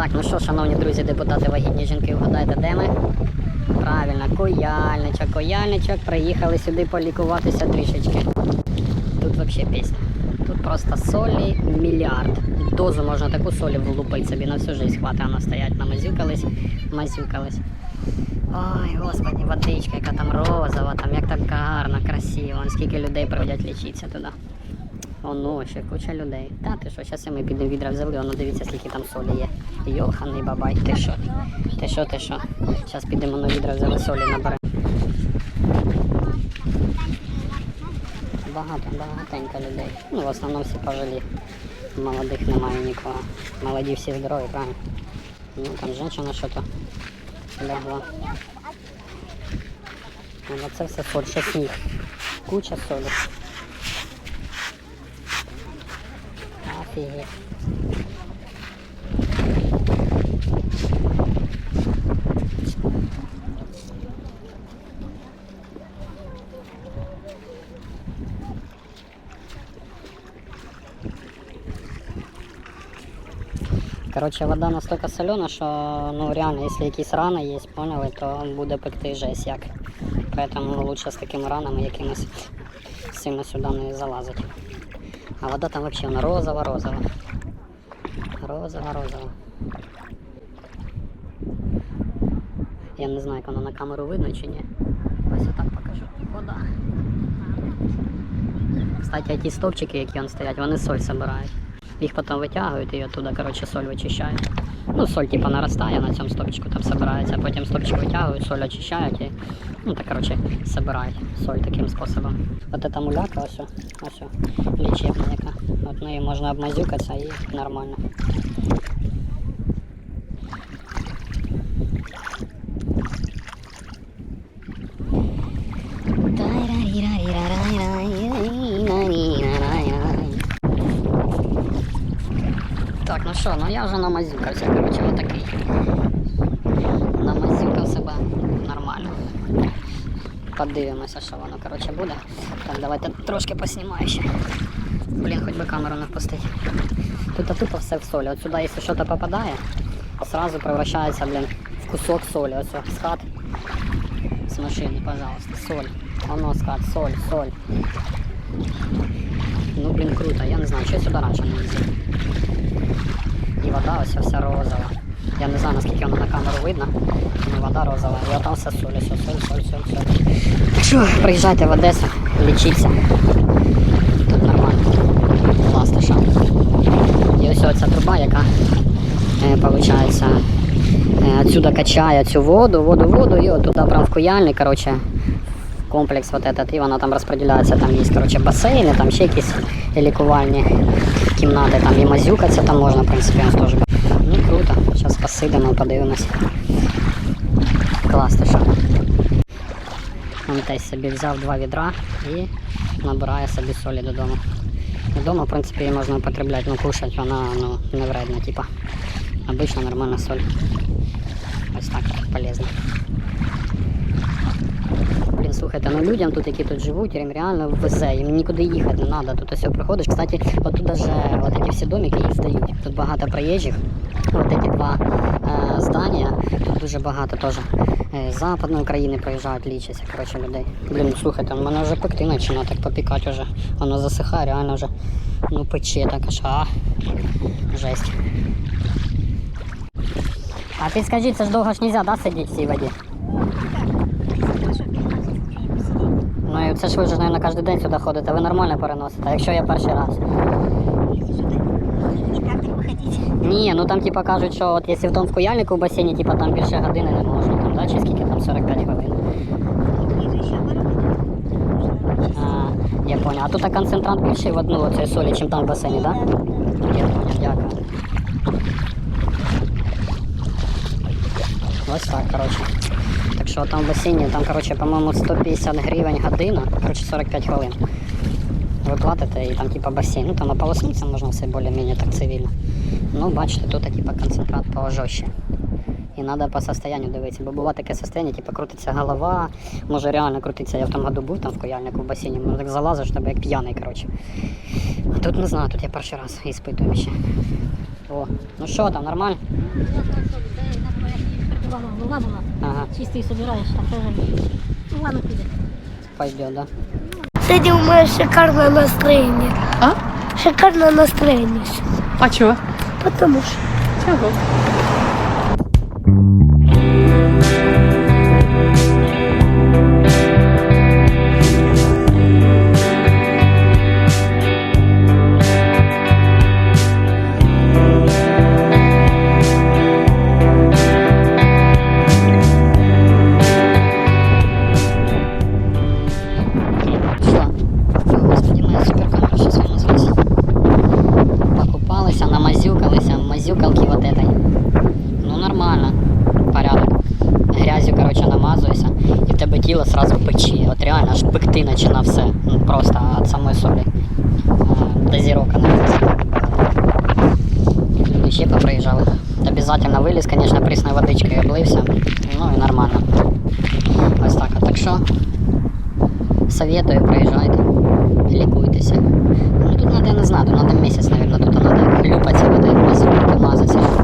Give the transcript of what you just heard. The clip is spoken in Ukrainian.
Так, ну що, шановні друзі, депутати, вагітні жінки, вгадайте, де ми? Правильно, кояльничок, кояльничок, приїхали сюди полікуватися трішечки. Тут взагалі пісня. Тут просто солі мільярд. Дозу можна таку солі влупити собі на всю жизнь хватить, вона стоять, намазюкались, мазюкались. Ой, господи, водичка, яка там розова, там як так гарно, красиво. Вон Скільки людей приходять лічитися туди. Оно, ще куча людей. Та ти що, зараз ми підемо відра взяли, воно дивіться, скільки там солі є. Йоханий бабай, ти що? Ти що, ти що? Зараз підемо на відра взяли солі наберемо. Багато, багатенько людей. Ну, в основному всі пожилі. Молодих немає нікого. Молоді всі здорові, правильно? Ну, там жінка що то лягла. Ну, це все соль, сніг. Куча солі. Офігеть. Короче, вода настолько солена, що ну реально, якщо якісь рани є, поняли, то буде пекти жесть як. Поэтому лучше з такими ранами якимось сильно сюди не залазить. А вода там вообще вона розова, розова. Розова, розова. Я не знаю, як воно на камеру видно чи ні. Ось отак покажу. Вода. Кстати, ті стовпчики, які вон стоять, вони соль собирають. Їх потім витягують і оттуда, коротше, соль вичищають. Ну, соль типа наростає на цьому стопчику, там собирається, потім стопчик витягують, соль очищають і, ну, так, коротше, собирають соль таким способом. От эта муляка, ось, ось, лічебна яка. От нею можна обмазюкатися і нормально. Так, ну що, ну я вже намазюкався, коротше, отакий. Намазюкав себе нормально. Подивимося, що воно, коротше, буде. Так, давайте трошки поснімаю ще. Блін, хоч би камеру не впустити. Тут тупо все в солі. От сюди, якщо щось попадає, сразу превращається, блін, в кусок солі. Ось з хат. З машини, пожалуйста, соль. Воно з хат, соль, соль. Ну, блін, круто. Я не знаю, що сюди раніше не їздив. І вода ось вся розова. Я не знаю, наскільки вона на камеру видно, але вода розова. І там все соль, все, соль, соль, соль, соль. Так що приїжджайте в Одесу, лічіться. Тут нормально. Класно, що. І ось оця труба, яка, е, виходить, е, отсюда качає цю воду, воду, воду, і от туди прям в куяльник, короче, комплекс вот этот, і вона там розподіляється, там є, короче, басейни, там ще якісь лікувальні кімнати, там і мазюкатися там можна, в принципі, ось теж. Ну круто, зараз посидимо, подивимось. Класно, що. Він теж собі взяв два відра і набирає собі солі додому. Додому, в принципі, її можна употребляти, ну кушати вона ну, не вредна, типа. Обычно нормальна соль. Ось так полезно. Слухайте, ну людям тут, які тут живуть, їм реально везе, їм нікуди їхати не треба. Тут ось приходиш. Кстати, от тут даже вот эти всі домики їх здають. Тут багато приїжджих. Вот эти два е, здання, тут дуже багато теж е, з Западної України приїжджають, лічаться, коротше, людей. Блін, ну, слухайте, у мене вже пекти починає так попікати вже. Воно засихає, реально вже ну пече так аж, а жесть. А ти скажи, це ж довго ж нельзя, да, сидіти в цій воді? Ну і це ж ви ж, мабуть, кожен день сюди ходите, ви нормально переносите, а якщо я перший раз. Ні, ну там типа кажуть, що от якщо в тому куяльнику в басейні, типа там більше години не можна, там, да, чи скільки там 45 годин. Вижу еще оборудование. А, я понял. А тут концентрат більший в одну оцеї солі, чим там в басейні, так? Да? Я понял, дякую. Ось так, коротше. Так що там в басейні, там, коротше, по-моєму, 150 гривень година, коротше, 45 хвилин. Ви платите і там типа басейн. Ну там ополоснуться можна все більш-менш так цивільно. Ну, бачите, тут типа концентрат пожорстче. І треба по состоянню дивитися, бо буває таке состояние, типу крутиться голова, може реально крутиться. Я в тому году був там в кояльнику в басейні, ну так залазиш, тебе як п'яний, коротше. А тут не знаю, тут я перший раз іспитую ще. О, ну що там, нормально? Волна була. Ага, Чистий собираєш, а це. Ну ладно, піде. пойдет, да. Сегодня у меня шикарное настроение. А? Шикарное настроение. А чого? Потому что Чого? Тіло сразу печі. От реально аж пекти почина все. Ну просто від самої солі. А, Дозіровка не Люди ще поприїжджали. Обязательно виліз, конечно, прісною водичкою облився. Ну і нормально. Ось так. Так що? Советую, приїжджайте, лікуйтеся. Ну тут надо, я не знаю, тут надо місяць, наверное, тут надо хлюпатися в этой мазатися.